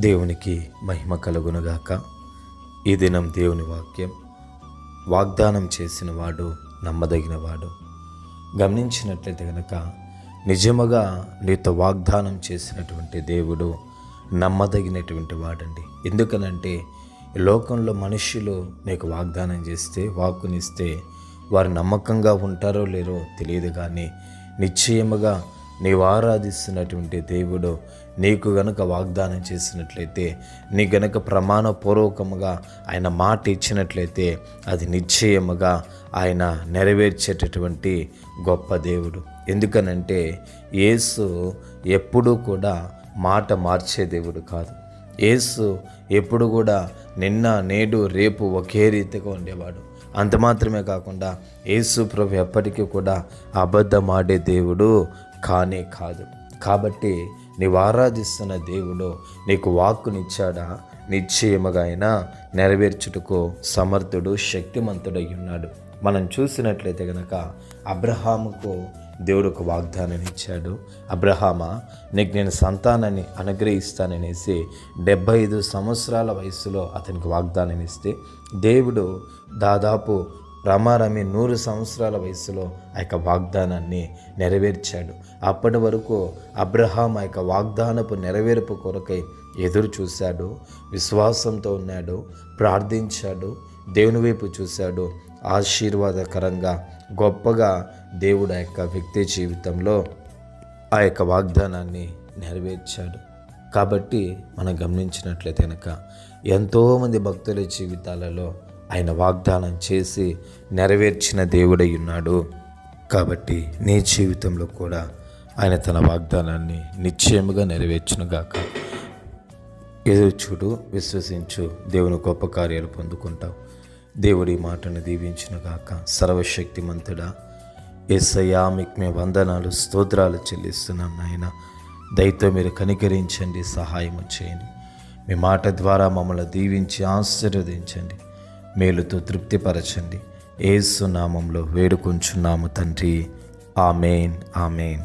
దేవునికి మహిమ కలుగునుగాక. ఈ దినం దేవుని వాక్యం వాగ్దానం చేసిన వాడు నమ్మదగినవాడు. గమనించినట్లయితే గనక నిజముగా నీతో వాగ్దానం చేసినటువంటి దేవుడు నమ్మదగినటువంటి వాడండి. ఎందుకనంటే లోకంలో మనుషులు నీకు వాగ్దానం చేస్తే వాక్కునిస్తే వారు నమ్మకంగా ఉంటారో లేరో తెలియదు కానీ నిశ్చయముగా నీవు ఆరాధిస్తున్నటువంటి దేవుడు నీకు గనక వాగ్దానం చేసినట్లయితే నీ గనక ప్రమాణపూర్వకముగా ఆయన మాట ఇచ్చినట్లయితే అది నిశ్చయముగా ఆయన నెరవేర్చేటటువంటి గొప్ప దేవుడు. ఎందుకనంటే యేసు ఎప్పుడూ కూడా మాట మార్చే దేవుడు కాదు. యేసు ఎప్పుడు కూడా నిన్న నేడు రేపు ఒకే రీతిగా ఉండేవాడు. అంత మాత్రమే కాకుండా యేసు ప్రభు ఎప్పటికీ కూడా అబద్ధమాడే దేవుడు కానే కాదు. కాబట్టి నీవు ఆరాధిస్తున్న దేవుడు నీకు వాక్కునిచ్చాడా? నిశ్చయముగా అయినా నెరవేర్చుటకు సమర్థుడు శక్తిమంతుడై ఉన్నాడు మనం చూసినట్లయితే గనక అబ్రహాముకు దేవుడు ఒక వాగ్దానం ఇచ్చాడు. అబ్రహామా నీకు నేను సంతానాన్ని అనుగ్రహిస్తాననేసి డెబ్బై ఐదు సంవత్సరాల వయసులో అతనికి వాగ్దానం ఇస్తే దేవుడు దాదాపు రమారమి నూరు సంవత్సరాల వయసులో ఆ యొక్క వాగ్దానాన్ని నెరవేర్చాడు. అప్పటి వరకు అబ్రహాం ఆ యొక్క వాగ్దానపు నెరవేర్పు కొరకై ఎదురు చూశాడు విశ్వాసంతో ఉన్నాడు ప్రార్థించాడు దేవుని వైపు చూశాడు. ఆశీర్వాదకరంగా గొప్పగా దేవుడు ఆ యొక్క వ్యక్తి జీవితంలో ఆ యొక్క వాగ్దానాన్ని నెరవేర్చాడు. కాబట్టి మనం గమనించినట్లయితే కనుక ఎంతోమంది భక్తుల జీవితాలలో ఆయన వాగ్దానం చేసి నెరవేర్చిన దేవుడై ఉన్నాడు. కాబట్టి నీ జీవితంలో కూడా ఆయన తన వాగ్దానాన్ని నిశ్చయముగా నెరవేర్చునుగాక. ఎదురు చూడు విశ్వసించు దేవుని గొప్ప కార్యాలు పొందుకుంటావు. దేవుడి మాటను దీవించునుగాక. సర్వశక్తిమంతుడా ఏసయ్యా మీకు మేము వందనాలు స్తోత్రాలు చెల్లిస్తున్నాం నాయన. దయతో మీరు కనికరించండి సహాయం చేయండి. మీ మాట ద్వారా మమ్మల్ని దీవించి ఆశీర్వదించండి. మేలుతో తృప్తిపరచండి. ఏసు నామంలో తండ్రి. Amen amen.